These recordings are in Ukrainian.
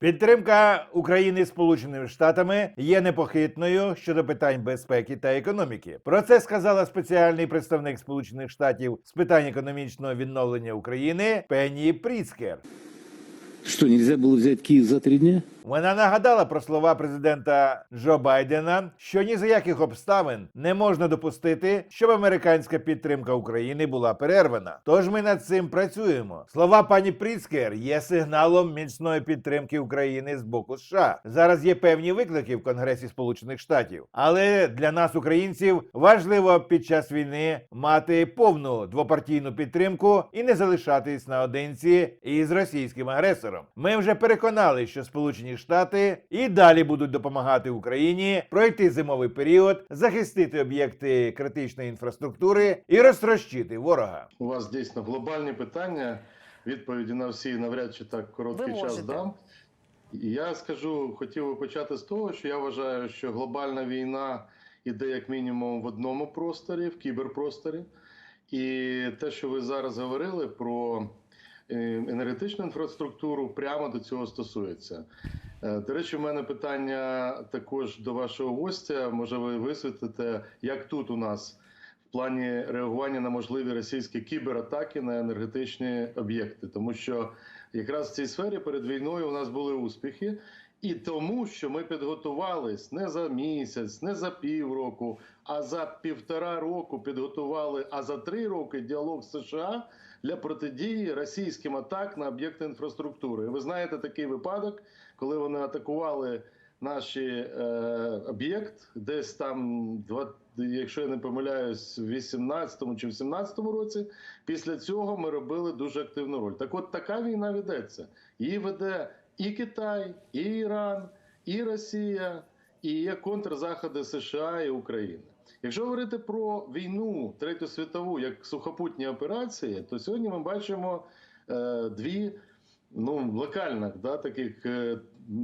Підтримка України Сполученими Штатами є непохитною щодо питань безпеки та економіки. Про це сказала спеціальний представник Сполучених Штатів з питань економічного відновлення України Пенні Пріцкер. Що, нельзя було взять Київ за три дня? Вона нагадала про слова президента Джо Байдена, що ні за яких обставин не можна допустити, щоб американська підтримка України була перервана. Тож ми над цим працюємо. Слова пані Пріцкер є сигналом міцної підтримки України з боку США. Зараз є певні виклики в Конгресі Сполучених Штатів, але для нас, українців, важливо під час війни мати повну двопартійну підтримку і не залишатись наодинці із російським агресором. Ми вже переконали, що Сполучені Штати і далі будуть допомагати Україні пройти зимовий період, захистити об'єкти критичної інфраструктури і розтрощити ворога. У вас дійсно глобальні питання. Відповіді на всі навряд чи так короткий Ви час можете. дам. Я скажу, хотів би почати з того, що я вважаю, що глобальна війна іде як мінімум в одному просторі, в кіберпросторі. І те, що ви зараз говорили про енергетичну інфраструктуру, прямо до цього стосується. Е, До речі, в мене питання також до вашого гостя. Може, ви висвітлите, як тут у нас в плані реагування на можливі російські кібератаки на енергетичні об'єкти, тому що якраз в цій сфері перед війною у нас були успіхи. І тому, що ми підготувались не за місяць, не за півроку, а за півтора року підготували, а за три роки діалог США для протидії російським атак на об'єкти інфраструктури. Ви знаєте такий випадок, коли вони атакували наші е, об'єкт, десь там, два, якщо я не помиляюсь, в 18-му чи в 17-му році. Після цього ми робили дуже активну роль. Так от така війна ведеться. Її веде і Китай, і Іран, і Росія, і є контрзаходи США і України. Якщо говорити про війну Третю світову як сухопутні операції, то сьогодні ми бачимо е, дві ну, локальних да, таких е,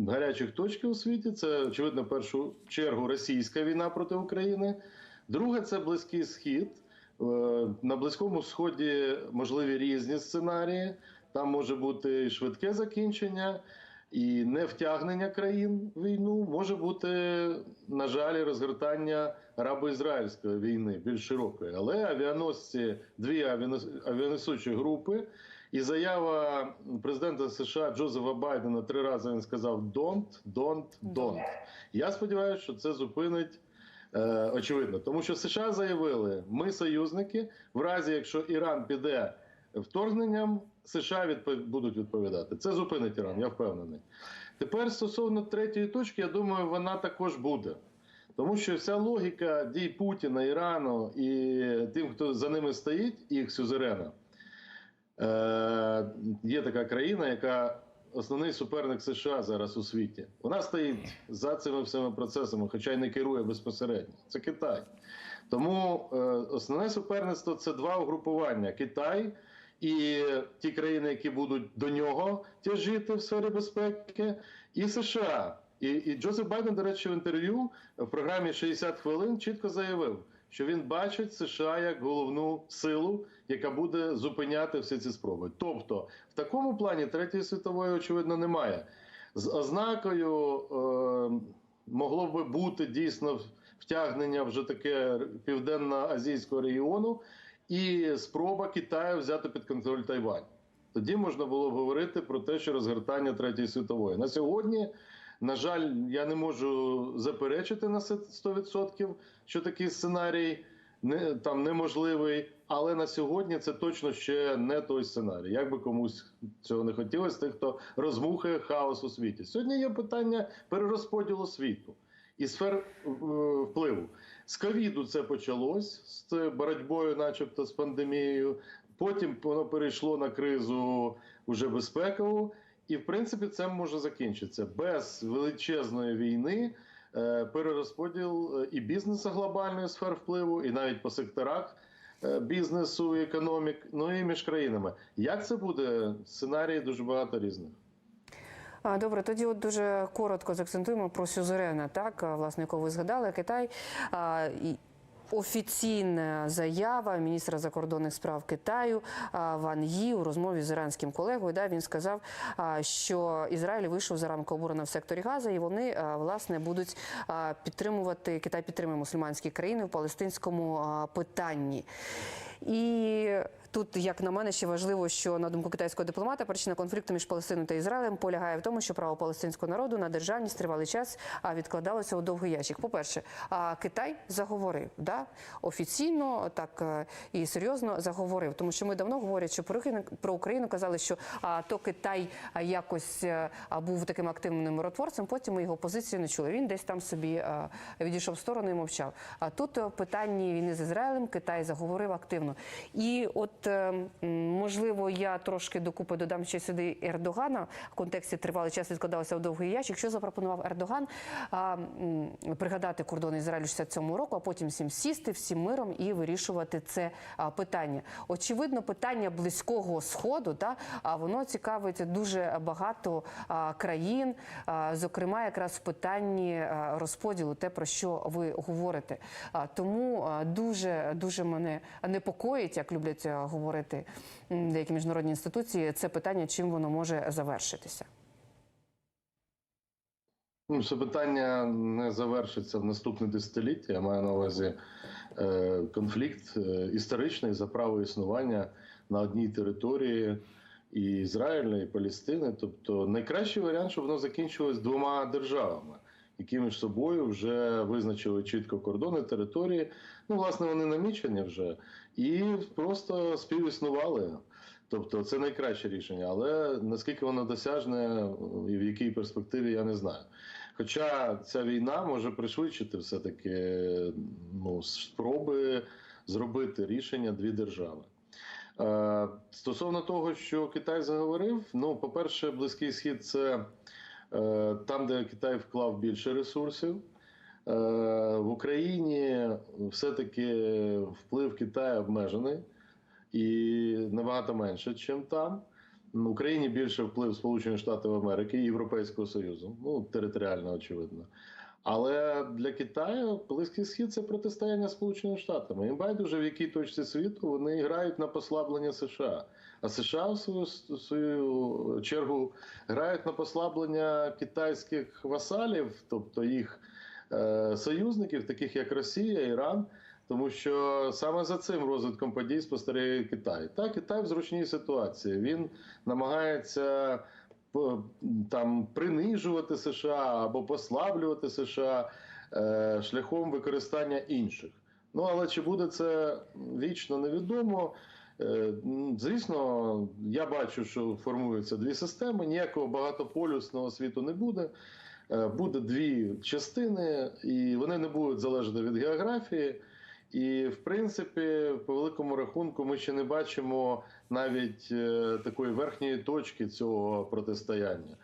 гарячих точки у світі. Це, очевидно, в першу чергу російська війна проти України. Друге це Близький Схід. Е, На Близькому Сході можливі різні сценарії. Там може бути швидке закінчення, і не втягнення країн в війну. Може бути, на жаль, розгортання арабо-ізраїльської війни більш широкої. Але авіаносці, дві авіанесучі групи. І заява президента США Джозефа Байдена три рази він сказав «don't, don't, don't». Я сподіваюся, що це зупинить е, очевидно, тому що США заявили, ми союзники. В разі, якщо Іран піде вторгненням, США відпов... будуть відповідати. Це зупинить Іран, я впевнений. Тепер стосовно третьої точки, я думаю, вона також буде. Тому що вся логіка дій Путіна, Ірану і тим, хто за ними стоїть, їх сюзерена, е, є така країна, яка основний суперник США зараз у світі. Вона стоїть за цими всіма процесами, хоча й не керує безпосередньо. Це Китай. Тому е, основне суперництво це два угрупування: Китай і ті країни, які будуть до нього тяжіти в сфері безпеки, і США. І, і Джозеф Байден, до речі, в інтерв'ю в програмі «60 хвилин чітко заявив, що він бачить США як головну силу, яка буде зупиняти всі ці спроби. Тобто, в такому плані третьої світової очевидно немає. З ознакою е, могло би бути дійсно втягнення вже таке південно-азійського регіону і спроба Китаю взяти під контроль Тайвань. Тоді можна було б говорити про те, що розгортання третьої світової на сьогодні. На жаль, я не можу заперечити на 100%, що такий сценарій не там неможливий. Але на сьогодні це точно ще не той сценарій. Як би комусь цього не хотілося, тих, хто розмухає хаос у світі. Сьогодні є питання перерозподілу світу і сфер е, впливу. З ковіду це почалось з боротьбою, начебто, з пандемією. Потім воно перейшло на кризу уже безпекову. І в принципі це може закінчитися без величезної війни. е, Перерозподіл е, і бізнесу глобальної сфер впливу, і навіть по секторах е, бізнесу і економік, ну і між країнами. Як це буде? Сценарії дуже багато різних. Добре, тоді от дуже коротко заакцентуємо про сюзерена, так, власне, якого ви згадали, Китай. Офіційна заява міністра закордонних справ Китаю Ван Ї у розмові з іранським колегою. Да, він сказав, що Ізраїль вийшов за рамки оборони в секторі Газа, і вони власне будуть підтримувати Китай підтримує мусульманські країни в палестинському питанні. І тут, як на мене, ще важливо, що на думку китайського дипломата, причина конфлікту між Палестиною та Ізраїлем полягає в тому, що право палестинського народу на державність тривалий час а, відкладалося у довгий ящик. По-перше, Китай заговорив да? офіційно, так е, і серйозно заговорив, тому що ми давно говорять, що про Україну- казали, що то Китай якось е, був таким активним миротворцем. Потім ми його позицію не чули. Він десь там собі відійшов в сторону і мовчав. А тут е, в питанні війни з Ізраїлем Китай заговорив активно. І от е, можливо, я трошки докупи додам ще сюди Ердогана в контексті тривалий час відкладалося в довгий ящик. Що запропонував Ердоган а, пригадати кордони Ізраїлю 67-го року, а потім всім сісти, всім миром і вирішувати це питання. Очевидно, питання близького сходу, та а воно цікавить дуже багато країн, зокрема, якраз в питанні розподілу, те про що ви говорите. Тому дуже дуже мене непокоїть, як люблять говорити деякі міжнародні інституції, це питання, чим воно може завершитися. Ну, це питання не завершиться в наступне десятиліття. Я маю на увазі е, конфлікт е, історичний за право існування на одній території і Ізраїля, і Палестини. Тобто найкращий варіант, щоб воно закінчилось двома державами, які між собою вже визначили чітко кордони території. Ну, власне, вони намічені вже, і просто співіснували. Тобто це найкраще рішення, але наскільки воно досяжне і в якій перспективі, я не знаю. Хоча ця війна може пришвидшити все-таки ну, спроби зробити рішення дві держави. Е, стосовно того, що Китай заговорив, ну, по-перше, Близький Схід це там, де Китай вклав більше ресурсів. Е, в Україні все-таки вплив Китаю обмежений і набагато менше, ніж там. В Україні більше вплив Сполучених Штатів Америки і Європейського Союзу, ну територіально очевидно. Але для Китаю Близький Схід це протистояння Сполученими Штатами. Їм байдуже в якій точці світу вони грають на послаблення США. А США в свою, свою чергу грають на послаблення китайських васалів, тобто їх е, союзників, таких як Росія, Іран. Тому що саме за цим розвитком подій спостерігає Китай. Так, Китай в зручній ситуації. Він намагається там принижувати США або послаблювати США е, шляхом використання інших. Ну але чи буде це вічно невідомо. Е, Звісно, я бачу, що формуються дві системи. Ніякого багатополюсного світу не буде. Е, Буде дві частини, і вони не будуть залежати від географії. І, в принципі, по великому рахунку, ми ще не бачимо навіть е, такої верхньої точки цього протистояння.